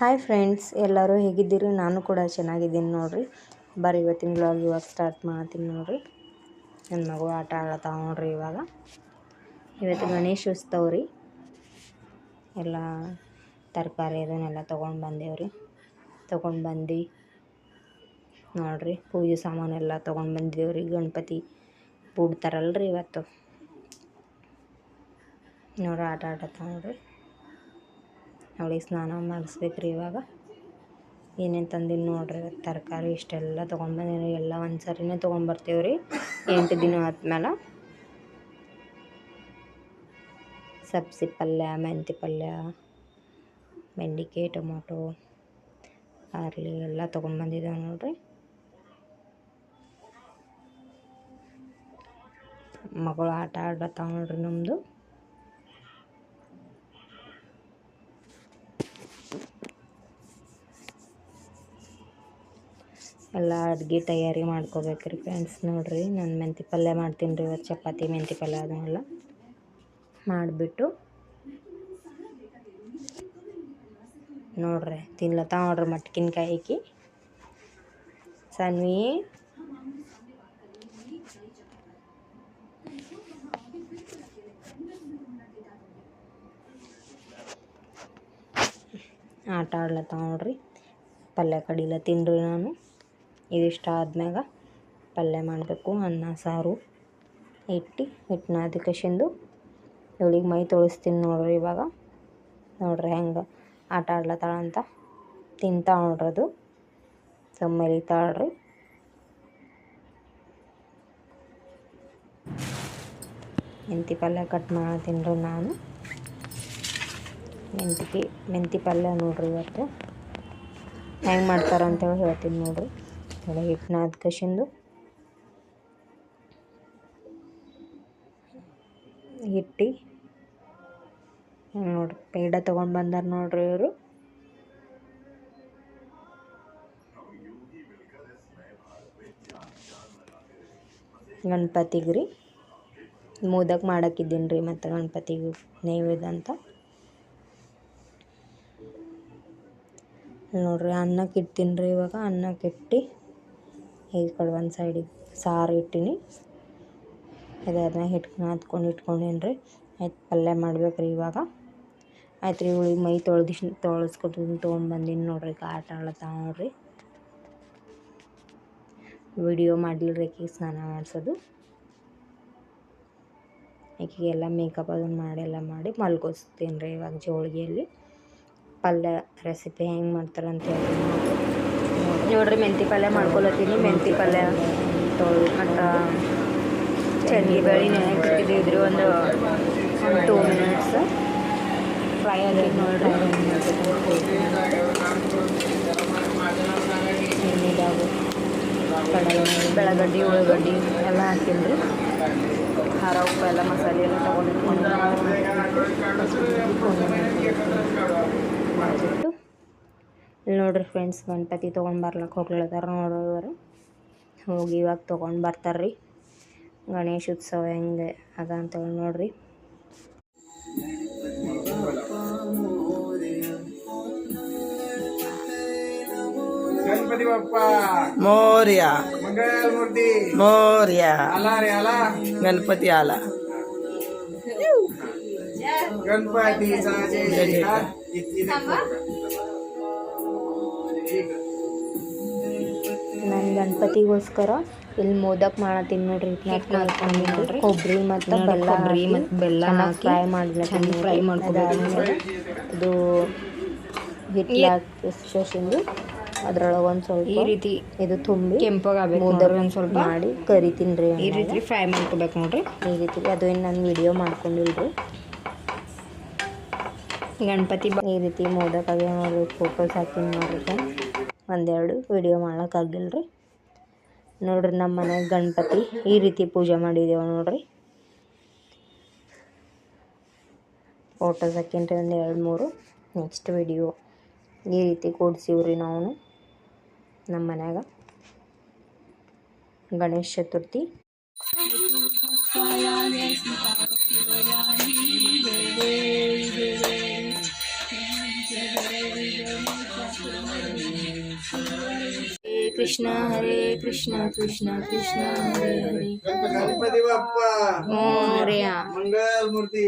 Hi friends ಎಲ್ಲರೂ ಹೇಗಿದ್ದೀರಿ? ನಾನು ಕೂಡ ಚೆನ್ನಾಗಿದ್ದೀನಿ ನೋಡಿರಿ. ಬರೀ ಇವತ್ತಿನ ಬ್ಲಾಗ್ ಇವಾಗ ಸ್ಟಾರ್ಟ್ ಮಾಡ್ತೀನಿ ನೋಡಿರಿ. ನನ್ನ ಮಗು ಆಟ ಆಡತ್ತಾವ ನೋಡ್ರಿ ಇವಾಗ. ಇವತ್ತು ಗಣೇಶ ಉತ್ಸವ ರೀ. ಎಲ್ಲ ತರಕಾರಿ ಅದನ್ನೆಲ್ಲ ತೊಗೊಂಡು ಬಂದೇವ್ರಿ. ತೊಗೊಂಡು ಬಂದು ನೋಡಿರಿ, ಪೂಜೆ ಸಾಮಾನೆಲ್ಲ ತೊಗೊಂಡು ಬಂದಿದ್ದೇವ್ರಿ ಗಣಪತಿ ಬಿಡ್ತಾರಲ್ರಿ ಇವತ್ತು. ನೋಡ್ರಿ ಆಟ ಆಡತ್ತಾವ ನೋಡ್ರಿ. ಅವಳಿಗೆ ಸ್ನಾನ ಮಾಡಿಸ್ಬೇಕ್ರಿ ಇವಾಗ. ಏನೇನು ತಂದಿನಿ ನೋಡ್ರಿ, ತರಕಾರಿ ಇಷ್ಟೆಲ್ಲ ತೊಗೊಂಡ್ಬಂದೀನಿ. ಎಲ್ಲ ಒಂದು ಸರಿನೇ ತೊಗೊಂಬರ್ತೀವಿ ರೀ ಎಂಟು ದಿನ ಆದ್ಮೇಲೆ ಸಬ್ಸಿ ಪಲ್ಯ ಮೆಂತಿ ಪಲ್ಯ ಬೆಂಡಿಕಾಯಿ ಟೊಮೊಟೊ ಅರ್ಲಿ ಎಲ್ಲ ತೊಗೊಂಡ್ಬಂದಿದ್ದೇವೆ ನೋಡ್ರಿ. ಮಗಳು ಆಟ ಆಡತ್ತಾವ ನೋಡ್ರಿ ನಮ್ಮದು ಎಲ್ಲ ಅಡುಗೆ ತಯಾರಿ ಮಾಡ್ಕೋಬೇಕ್ರಿ ಫ್ರೆಂಡ್ಸ್ ನೋಡಿರಿ. ನಾನು ಮೆಂತಿ ಪಲ್ಯ ಮಾಡ್ತೀನಿ ರೀ ಇವತ್ತು ಚಪಾತಿ, ಮೆಂತಿ ಪಲ್ಯ ಅದನ್ನೆಲ್ಲ ಮಾಡಿಬಿಟ್ಟು ನೋಡ್ರಿ. ತಿನ್ಲತ್ತ ನೋಡ್ರಿ ಮಟ್ಕಿನ್ಕಾಯಿ ಹಾಕಿ ಸನ್ವಿ. ಆಟ ಆಡ್ಲತ್ತ ನೋಡ್ರಿ. ಪಲ್ಯ ಕಡಿಲ ತಿನ್ರಿ ನಾನು. ಇದಿಷ್ಟ ಆದ್ಮ್ಯಾಗ ಪಲ್ಯ ಮಾಡಬೇಕು, ಅನ್ನ, ಸಾರು ಇಟ್ಟು ಹಿಟ್ಟು ನಾದಿಕಶಿಂದು ಇವಳಿಗೆ ಮೈ ತೊಳಸ್ತೀನಿ ನೋಡ್ರಿ ಇವಾಗ. ನೋಡ್ರಿ ಹೆಂಗೆ ಆಟ ತಿಂತಾ ಅಂತ ಅದು. ನೋಡ್ರದು ಸಮ್ಮರಿತಾಳ್ರಿ ಮೆಂತಿ ಪಲ್ಯ ಕಟ್ ಮಾಡತ್ತೀನಿ ನಾನು. ಮೆಂತಿಗೆ, ಮೆಂತಿ ಪಲ್ಯ ನೋಡ್ರಿ ಇವತ್ತು. ಹೆಂಗೆ ಮಾಡ್ತಾರೆ ಅಂತೇಳಿ ಹೇಳ್ತೀನಿ ನೋಡ್ರಿ. ಥೋಡೆ ಹಿಟ್ಟನ್ನ ನಾದ್ಕಶಿಂದು ಇಟ್ಟು. ನೋಡ್ರಿ, ಪೇಡ ತೊಗೊಂಡು ಬಂದಾರ ನೋಡ್ರಿ ಇವರು. ಗಣಪತಿಗೆ ರೀ ಮೋದಕ್ ಮಾಡಕ್ಕಿದ್ದೀನಿ ರೀ ಮತ್ತು ಗಣಪತಿಗೆ ನೈವೇದ್ಯ ಅಂತ. ನೋಡ್ರಿ, ಅನ್ನಕ್ಕೆ ಇಡ್ತೀನಿ ರೀ ಇವಾಗ, ಅನ್ನಕ್ಕೆ ಇಟ್ಟು. ಈ ಕಡೆ ಒಂದು ಸೈಡಿಗೆ. ಸಾರು ಇಟ್ಟೀನಿ. ಅದನ್ನ ಹಿಟ್ಟು ನಾದ್ಕೊಂಡು ಇಟ್ಕೊಂಡೇನು ರೀ ಆಯ್ತು, ಪಲ್ಯ ಮಾಡ್ಬೇಕು ರೀ ಇವಾಗ. ಆಯ್ತು ರೀ ಇವಳಿಗೆ ಮೈ ತೊಳ್ದಿಶ್ ತೊಳಸ್ಕೊಟ್ಟು ತೊಗೊಂಡ್ಬಂದೀನಿ ನೋಡ್ರಿ ಆಟ ಆಡ್ಲತ್ತಾವ ನೋಡ್ರಿ. ವಿಡಿಯೋ ಮಾಡಲಿಲ್ಲ ಆಕಿಗೆ, ಸ್ನಾನ ಮಾಡಿಸೋದು. ಆಕೆಗೆಲ್ಲ ಮೇಕಪ್ ಅದನ್ನು ಮಾಡೆಲ್ಲ ಮಾಡಿ ಮಲ್ಕೋಸ್ತೀನಿ ರೀ ಇವಾಗ ಜೋಳಿಗೆಯಲ್ಲಿ. ಪಲ್ಯ ರೆಸಿಪಿ ಹೆಂಗೆ ಮಾಡ್ತಾರೆ ಅಂತ ಹೇಳಿ ನೋಡ್ರಿ, ಮೆಂತಿ ಪಲ್ಯ ಮಾಡ್ಕೊಳತ್ತೀನಿ. ಮೆಂತಿ ಪಲ್ಯ ಮತ್ತು ಚಟ್ನಿ ಬೇಳೆ ನೆನೆಗಿಟ್ಟಿದ್ದೀವಿ ಒಂದು ಒಂದು ಟೂ ಮಿನಿಟ್ಸ್ ಫ್ರೈ ಆಗೈತೆ ನೋಡ್ರಿ. ಬೆಳಗಡ್ಡಿ, ಉಳ್ಳಾಗಡ್ಡಿ ಎಲ್ಲ ಹಾಕೀನಿ ರೀ ಖಾರ, ಉಪ್ಪು ಎಲ್ಲ ಮಸಾಲೆ ಎಲ್ಲ ತೊಗೊಂಡಿಟ್ಕೊಂಡು ಇಲ್ಲಿ ನೋಡ್ರಿ ಫ್ರೆಂಡ್ಸ್ ಗಣಪತಿ ತೊಗೊಂಡು ಬರ್ಲಕ್ಕೆ ಹೋಗ್ಲತ್ತಾರ ನೋಡೋರು ಹೋಗಿ ಇವಾಗ ತೊಗೊಂಡು ಬರ್ತಾರ್ರಿ. ಗಣೇಶೋತ್ಸವ ಹೆಂಗೆ ಅದ ಅಂತ ನೋಡ್ರಿ. ಗಣಪತಿ ಬಪ್ಪ. ಮೋರ್ಯ. ಮಂಗಳ ಮೂರ್ತಿ ಮೋರ್ಯ ಗಣಪತಿ ಅಲ. ಗಣಪತಿ ಗಣಪತಿಗೋಸ್ಕರ ಇಲ್ಲಿ ಮೋದಕ್ ಮಾಡತ್ತೀನಿ ನೋಡ್ರಿ ಕೊಬ್ಬರಿ ಮತ್ತು ಬೆಲ್ಲ ಮತ್ತು ಬೆಲ್ಲ ಫ್ರೈ ಮಾಡ್ಲತ್ತೀನಿ ಫ್ರೈ ಮಾಡ್ಕೊಬೇಕು ಇದು ಹಿಟ್ಟು ಅದ್ರೊಳಗೆ ಒಂದು ಸ್ವಲ್ಪ ಈ ರೀತಿ ಇದು ತುಂಬಿ ಕೆಂಪಾಗಬೇಕು ಒಂದು ಸ್ವಲ್ಪ. ಮಾಡಿ ಕರಿತೀನಿ ರೀ ಈ ರೀತಿ ಫ್ರೈ ಮಾಡ್ಕೋಬೇಕು ನೋಡ್ರಿ. ಈ ರೀತಿ ಅದು ಏನು ನಾನು ವಿಡಿಯೋ ಮಾಡ್ಕೊಂಡಿಲ್ರಿ. ಗಣಪತಿ ಈ ರೀತಿ ಮೋದಕ್ ಆಗಿ ನೋಡ್ರಿ ಫೋಟೋಸ್ ಹಾಕಿ ನೋಡ್ರಿ ಒಂದೆರಡು ವಿಡಿಯೋ ಮಾಡೋಕ್ಕಾಗಿಲ್ಲ ರೀ ನೋಡ್ರಿ ನಮ್ಮ ಮನೆ ಗಣಪತಿ ಈ ರೀತಿ ಪೂಜೆ ಮಾಡಿದ್ದೇವೆ ನೋಡ್ರಿ. ಫೋಟೋಸ್ ಸೆಕೆಂಡ್ ಒಂದು ಎರಡು ಮೂರು. ನೆಕ್ಸ್ಟ್ ವಿಡಿಯೋ ಈ ರೀತಿ ಕೂಡ್ಸೀವ್ರಿ ನಾವು ನಮ್ಮ ಮನೆಯಾಗ. ಗಣೇಶ ಚತುರ್ಥಿ. कृष्णा हरे कृष्णा कृष्णा कृष्णा हरे हरे गणपती बाप्पा मोर्या मंगल मूर्ती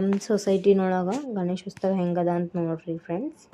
ನಮ್ಮ ಸೊಸೈಟಿನೊಳಗೆ ಗಣೇಶೋತ್ಸವ ಹೆಂಗದ ಅಂತ ನೋಡ್ರಿ ಫ್ರೆಂಡ್ಸ್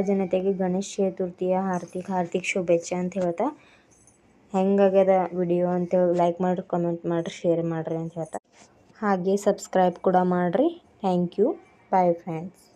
ಜನತೆಗೆ ಗಣೇಶ ಚತುರ್ಥಿಯ ಹಾರ್ದಿಕ ಹಾರ್ದಿಕ ಶುಭೇಚ್ಛೆ ಅಂತ ಹೇಳ್ತಾ ಹೆಂಗಾಗ್ಯದ ವಿಡಿಯೋ ಅಂತೇಳಿ ಲೈಕ್ ಮಾಡಿರಿ ಕಮೆಂಟ್ ಮಾಡಿರಿ ಶೇರ್ ಮಾಡಿರಿ ಅಂತ ಹೇಳ್ತಾ. ಹಾಗೆ ಸಬ್ಸ್ಕ್ರೈಬ್ ಕೂಡ ಮಾಡಿರಿ. Thank you bye friends